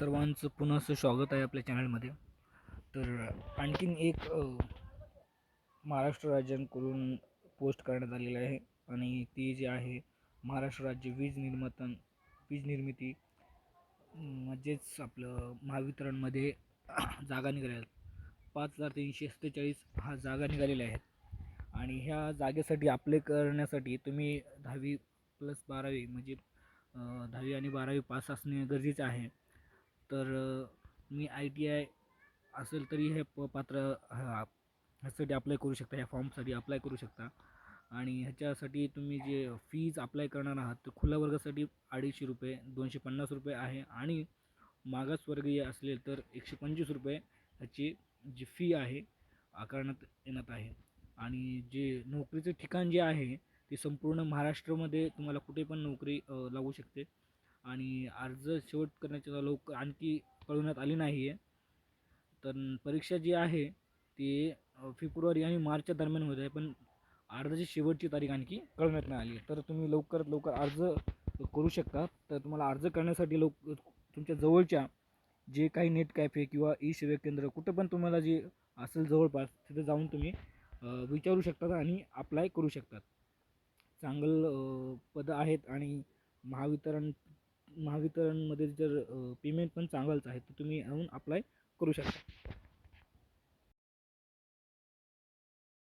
सर्वांचं पुन्हा असं स्वागत आहे आपल्या चॅनलमध्ये तर आणखीन एक महाराष्ट्र राज्यांकडून पोस्ट करण्यात आलेली आहे. आणि ती जी आहे महाराष्ट्र राज्य वीज निर्मातन वीज निर्मिती म्हणजेच आपलं महावितरणमध्ये जागा निघाल्या. आहेत पाच हजार तीनशे सत्तेचाळीस हा जागा निघालेल्या आहेत. आणि ह्या जागेसाठी अप्लाय करण्यासाठी तुम्ही दहावी प्लस बारावी म्हणजे दहावी आणि बारावी पास असणे गरजेचे आहे. तर मी आय टी आय असेल तरी हे प पात्र हा ह्यासाठी अप्लाय करू शकता ह्या फॉर्मसाठी अप्लाय करू शकता. आणि ह्याच्यासाठी तुम्ही जे फीज अप्लाय करणार आहात तर खुल्या वर्गासाठी अडीचशे रुपये दोनशे पन्नास रुपये आहे. आणि मागासवर्गीय असले तर एकशे पंचवीस रुपये ह्याची जी फी आहे आकारण्यात येण्यात आहे. आणि जे नोकरीचं ठिकाण जे आहे ते संपूर्ण महाराष्ट्रामध्ये तुम्हाला कुठे पण नोकरी लागू शकते. आणि अर्ज शेवट करण्याच्या लवकर आणखी कळवण्यात आली नाही आहे तर परीक्षा जी आहे ती फेब्रुवारी आणि मार्चच्या दरम्यान होत आहे. पण अर्जाची शेवटची तारीख आणखी कळवण्यात नाही आली आहे. तर तुम्ही लवकरात लवकर अर्ज करू शकता. तर तुम्हाला अर्ज करण्यासाठी लोक तुमच्या जवळच्या जे काही नेट कॅफे किंवा ई सेवा केंद्र कुठं पण तुम्हाला जे असेल जवळपास तिथे जाऊन तुम्ही विचारू शकतात आणि अप्लाय करू शकतात चांगलं पदं आहेत आणि महावितरण महावितरणमध्ये जर पेमेंट पण चांगलंच आहे तर तुम्ही येऊन अप्लाय करू शकता.